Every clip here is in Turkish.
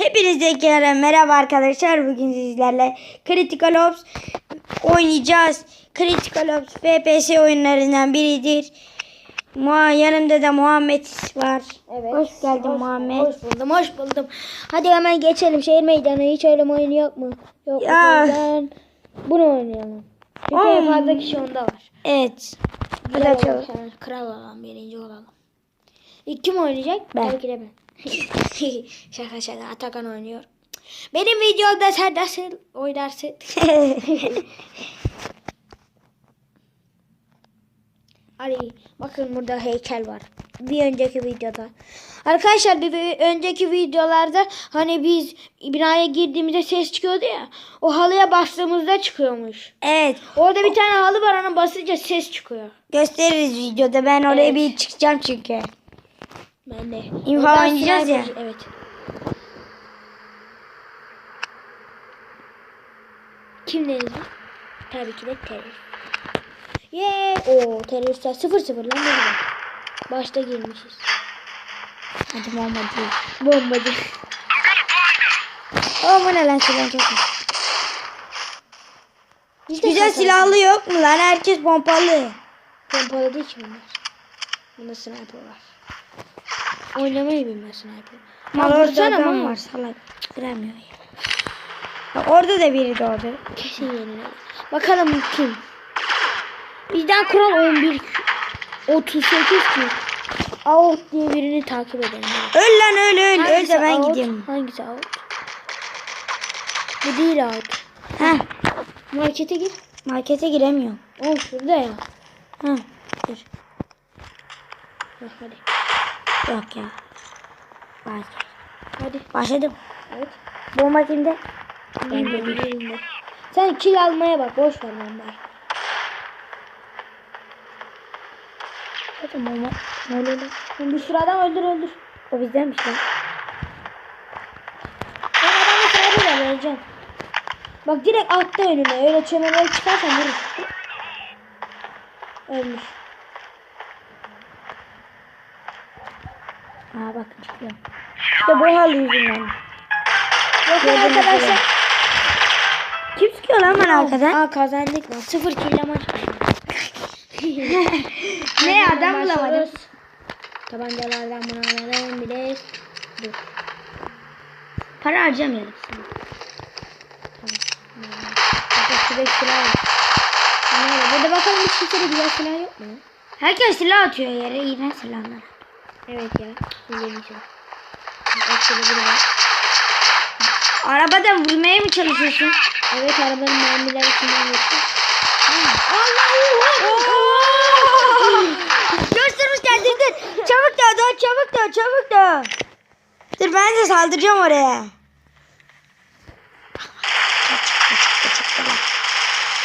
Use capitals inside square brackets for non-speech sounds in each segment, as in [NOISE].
Hepinize kere merhaba arkadaşlar. Bugün sizlerle Critical Ops oynayacağız. Critical Ops FPS oyunlarından biridir. Muha, yanımda da Muhammed var. Evet. Hoş geldin Muhammed. Hoş buldum, hoş buldum. Hadi hemen geçelim şehir meydanı. Hiç öyle oyunu yok mu? Yok. Ya. yüzden bunu oynayalım. Çünkü en fazla kişi onda var. Evet. Hadi açalım. Kral olalım, birinci olalım. İlk kim oynayacak? Ben. Tabii ki de ben. [LAUGHS] şaka şaka Atakan oynuyor. Benim videomda sen nasıl oynarsın? [LAUGHS] Hadi bakın burada heykel var. Bir önceki videoda. Arkadaşlar bir, bir önceki videolarda hani biz binaya girdiğimizde ses çıkıyordu ya. O halıya bastığımızda çıkıyormuş. evet. Orada bir tane halı var ona basınca ses çıkıyor. Gösteririz videoda. Ben oraya Evet. bir çıkacağım çünkü. Ben de. İmha oynayacağız ya. Evet. Kim denizli? Tabii ki de terörist. Yeee. Oo teröristler 0-0 lan ne güzel. Başta girmişiz. Hadi Muhammed. Bombacı. Oh bu ne lan silah çok. Biz Güzel silahlı yok mu lan? Herkes pompalı. Pompalı değil ki bunlar. Bunda sniper var. Oynamayı bilmiyor sniper. Mal orada adam mal. var salak. Giremiyor ya. Orada da biri doğdu. Kesin yenile. Bakalım kim? Bizden kural 11 38 ki. Out diye birini takip edelim. Öl lan öl öl. Öl Hangisi de ben out? gideyim. Hangisi out? Bu değil out. Heh. Markete gir. Markete giremiyorum. Oh şurada ya. Heh. Dur. Bak hadi. Yok ya. Baş. Hadi. Başladım. Evet. Bomba kimde? Ben de bileyim. Sen kill almaya bak. Boş ver bombayı. Hadi bomba. Ne? Sen bir sürü adam öldür öldür. O bizdenmiş lan. Ben adamı sırayla vereceğim. Bak direkt altta önüne. Öyle çemeleri çıkarsan vurur. Ölmüş. Aa bak çıkıyor. İşte bu hal yüzünden. Bakın arkadaşlar. Kim sıkıyor lan bana arkadan? Aa kazandık lan. Sıfır kill maç. Ne adam bulamadım. Tabancalardan bunu alalım bir de. Dur. Para harcamayalım. Bakın şurada silah var. Burada bakalım bir şifre güzel silah yok mu? Herkes silah atıyor yere. İğrenç silahlar. Evet ya. Var. Arabadan vurmaya mı çalışıyorsun? Evet arabanın mermiler içinden geçiyor. Göstermişler dur dur. Çabuk da dur çabuk da çabuk da. Dur ben de saldıracağım oraya.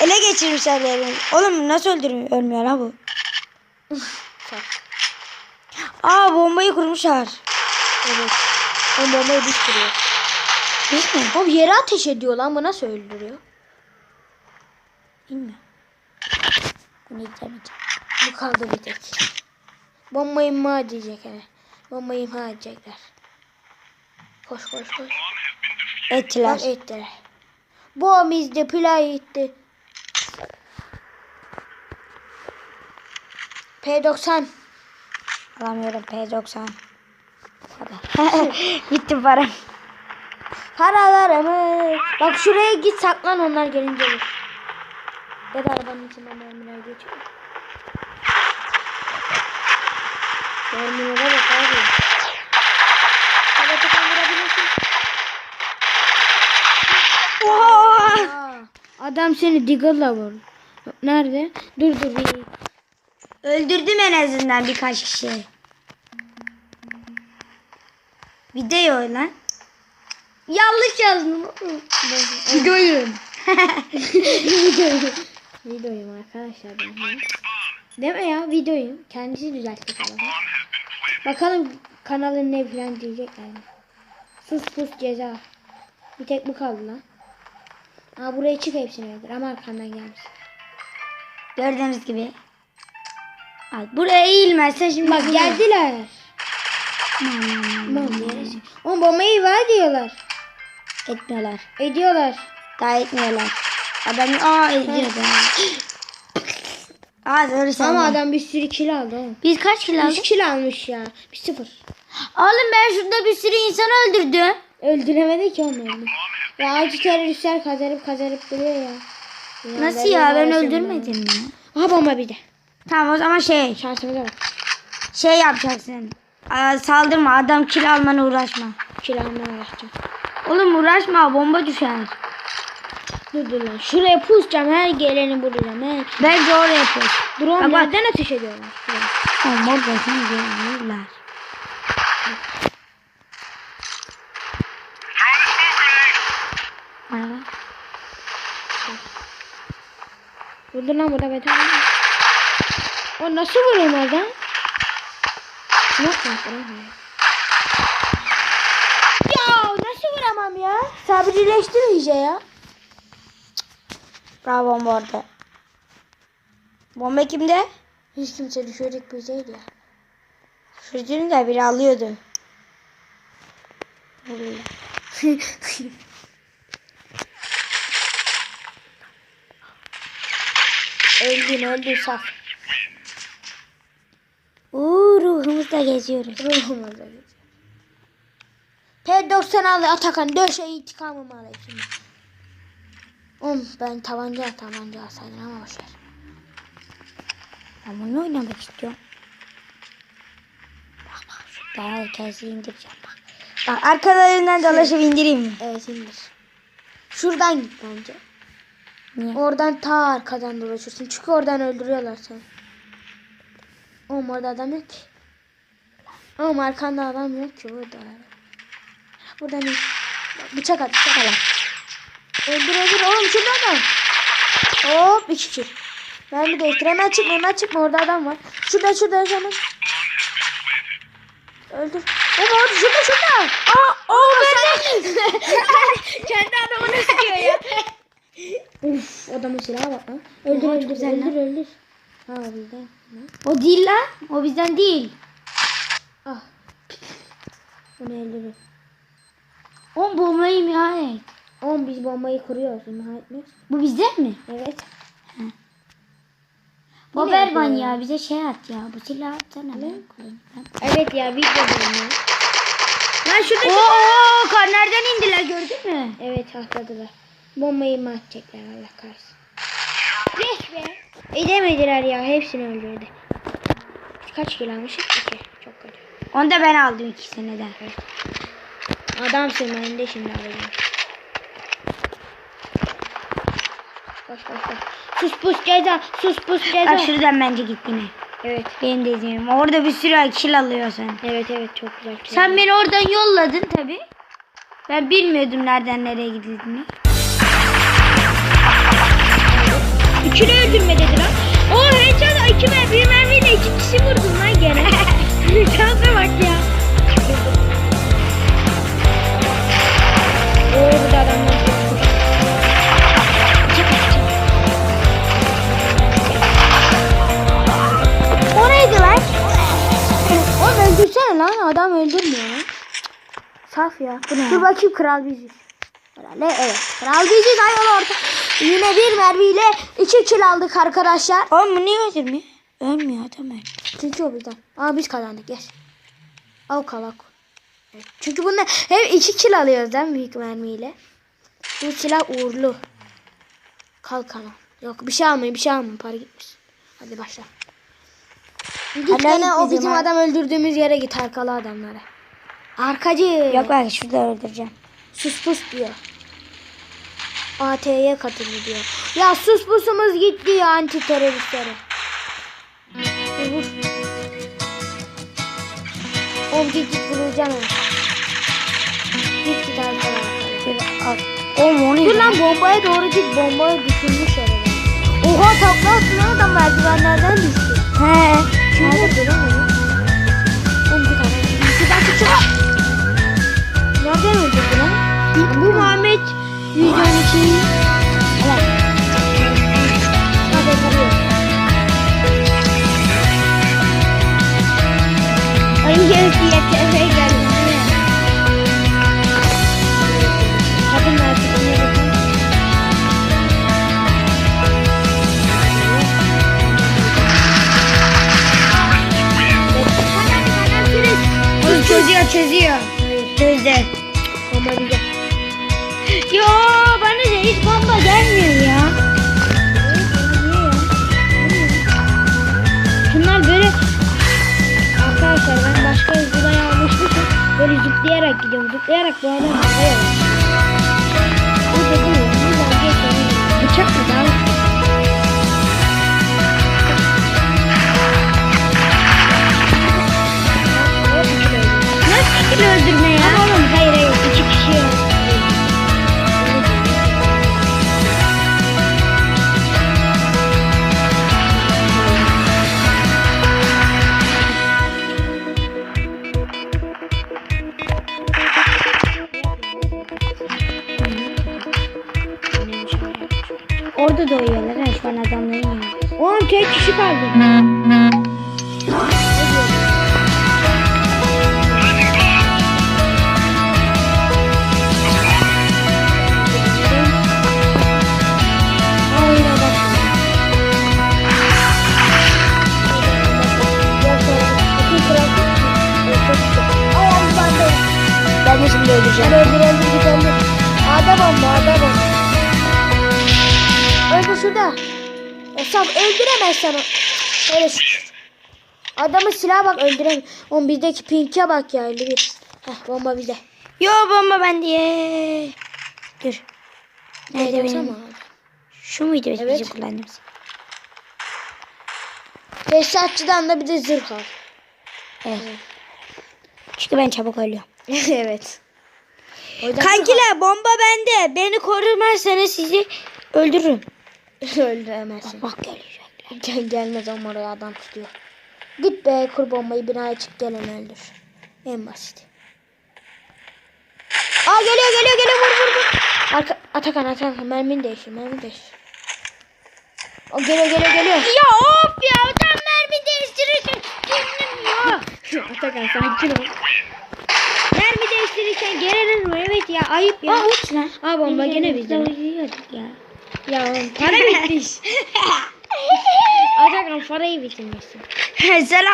Ele geçirmişler beni. Oğlum nasıl öldürmüyor? Ölmüyor ha bu. Aa bombayı kurmuşlar. Evet. O bombayı düşürüyor. Değil mi? Oğlum yere ateş ediyor lan bu nasıl öldürüyor? Bilmiyorum. Bunu izlemeyeceğim. Bu kaldı bir tek. Bomba imha edecek hele. Bomba imha edecekler. Koş koş koş. Ettiler. Bak ettiler. Bom izdi, play itti. P90. Alamıyorum P90. Hadi. [LAUGHS] Bitti param. Paralarımı. Bak şuraya git saklan onlar gelince vur. Ya da arabanın içinden mermiler geçiyor. Mermilere bak abi. Vurabilirsin. Oha! Adam seni Deagle'la vur. Nerede? Dur dur bir. Öldürdüm en azından birkaç kişi. Video lan. Yanlış yazdım. Videoyum. [LAUGHS] Videoyum arkadaşlar. ben de. Değil mi ya? Videoyum. Kendisi düzeltti kanalı. Bakalım kanalın ne falan diyecekler. mi? Sus pus ceza. Bir tek bu kaldı lan. Aa buraya çık hepsini öldür ama arkandan gelmiş. Gördüğünüz gibi. Al, buraya eğilmezsen şimdi Bak geldiler. Neresi? Oğlum bombayı ver diyorlar. Etmiyorlar. Ediyorlar. Daha etmiyorlar. Adam aa ediyor da. Aa doğru sen Ama adam bir sürü kill aldı oğlum. Biz kaç kilo 3 aldık? kill almış ya. Bir sıfır. Oğlum ben şurada bir sürü insan öldürdüm. Öldüremedi ki onu öldü. Ya acı teröristler kazanıp kazanıp duruyor ya. Ya Nasıl ya ben öldürmedim ya. Aha bomba bir de. Tamam o zaman şey Şansımıza bak. şey yapacaksın. Aa, saldırma adam kill almana uğraşma. Kill almaya uğraşacağım. Oğlum uğraşma bomba düşer. Dur dur lan. Şuraya pusacağım. Her geleni vuracağım. Her... Bence oraya yapıyoruz. Drone bak. nereden ateş ediyorlar? Orada seni görürler. Merhaba. Vurdu lan burada beton. O nasıl vuruyor oradan? Nasıl vuramam? Ya nasıl vuramam ya? Sabrileştir iyice ya. Bravo bomba orada. Bomba kimde? Hiç kimse düşürecek bir değil ya. Sürücünü de biri alıyordu. öldün öldün saf. Uuu ruhumuzda geziyoruz. Ruhum öldü. P90 Atakan döşe intikamımı alayım şimdi. Oğlum ben tabanca tabanca alsaydım ama boşver. Ben bunu oynamak istiyorum. Bak bak şu herkesi indireceğim bak. Bak arkalarından dolaşıp indireyim mi? Evet indir. Şuradan git bence. Niye? Oradan ta arkadan dolaşırsın. Çünkü oradan öldürüyorlar seni. Oğlum orada adam yok ki. Oğlum arkanda adam yok ki burada. Buradan in. Bıçak at bıçak at. Öldür öldür oğlum şurada adam. Hop iki kill. Ben bir değiştir. Hemen çıkma hemen çıkma orada adam var. Şurada şurada hemen. Öldür. Oğlum orada şurada şurada. Aa, o ben [LAUGHS] Kendi adamını sıkıyor ya. Uf adamın silahı bak lan. Öldür öldür öldür öldür. Ha bizden. O değil lan. O bizden değil. Ah. Bunu öldürür. O bombayı imha et. Oğlum biz bombayı kuruyoruz. İmha etmiyoruz. Bu bizden mi? Evet. Bana yapıyor ya bize şey at ya. Bu silahı atsana kullanayım. Evet ya de bombayı. Lan şurada Oo kar nereden indiler gördün mü? Evet atladılar. Bombayı imha edecekler Allah kahretsin. Geç be. Edemediler ya. Hepsini öldürdü. Kaç kilo almışız? İki. Çok kötü. Onu da ben aldım ikisini de. Adamsın ben de şimdi alacağım. Koş koş koş. Sus pus ceza. Sus pus ceza. Bak şuradan bence git yine. Evet. Benim de izlenim. Orada bir sürü kill alıyorsun. Evet evet çok güzel. Sen beni oradan yolladın tabi. Ben bilmiyordum nereden nereye gidildiğini. İkili öldürme dedi lan. O headshot iki mermi bir mermiyle iki kişi vurdun lan Öldürsene lan adam öldürmüyor lan. Saf ya. Dur bakayım kral biziz. Herhalde evet. Kral biziz ayol orta. Yine bir mermiyle iki kill aldık arkadaşlar. Oğlum bu niye öldürmüyor? Ölmüyor adam öyle. Çünkü o bizden. Aa biz kazandık gel. Al kalak. Evet. Çünkü bunu hem iki kill alıyoruz değil mi büyük mermiyle? Bu silah uğurlu. Kalkana. Yok bir şey almayın bir şey almayın para gitmiş. Hadi başla. Git gene o bizim adam öldürdüğümüz yere git arkalı adamlara. Arkacı. Yok bak şurada öldüreceğim. Sus pus diyor. AT'ye katıldı diyor. Ya sus pusumuz gitti ya anti teröristlere. Vur. Oğlum git git vuracağım onu. Git git. Oğlum ne? Dur lan bombaya doğru git. Bombayı düşünmüş herhalde. Oha takla attı lan adam merdivenlerden düştü. He. Lan onu? Oğlum çık. Nereden öldürdü lan? Bu Muhammed 112. Evet. Hadi kalıyor. Ay yes çözüyor. Çözdü. Bomba bize. Yo bana da hiç bomba gelmiyor ya. Şunlar böyle Arkadaşlar ben başka hızlıya almışmışım. Böyle zıplayarak gidiyorum. Zıplayarak bu adam kafaya Uyuyorlar ha şu an adamların yanında. Oğlum tek kişi kaldı. Ben de şimdi öldüreceğim. Ben öldür öldür git öldür. Ada bomba ada Öldür şurada. Esam öldüremezsen o. Öyle şükür. Adamın silaha bak öldüremiyor. Oğlum bizdeki pinke bak ya 51. Heh bomba bize. Yo bomba bende. ye. Dur. Nerede Öldürsene benim? abi. Şu muydu evet. Evet. bizim kullandığımız? Tesisatçıdan da bir de zırh al. Evet. Çünkü ben çabuk ölüyorum. [LAUGHS] evet. Kankiler bomba bende. Beni korumazsanız sizi öldürürüm. [LAUGHS] öldüremezsin. Bak gelecek. Gel gelmez ama oraya adam tutuyor. Git be kur bombayı binaya çık gelen öldür. En basit. Aa geliyor geliyor geliyor vur vur vur. Arka, Atakan Atakan mermin değişir mermin değişir. O geliyor geliyor geliyor. Ya of ya tam mermi değiştirirken ya. Atakan sakin ol. mermi değiştirirken gerilim evet ya ayıp ya. Aa uç lan. Aa bomba gene bizde. ya. Ya oğlum [LAUGHS] para bitmiş. [LAUGHS] Atakan parayı bitirmişsin. Sen al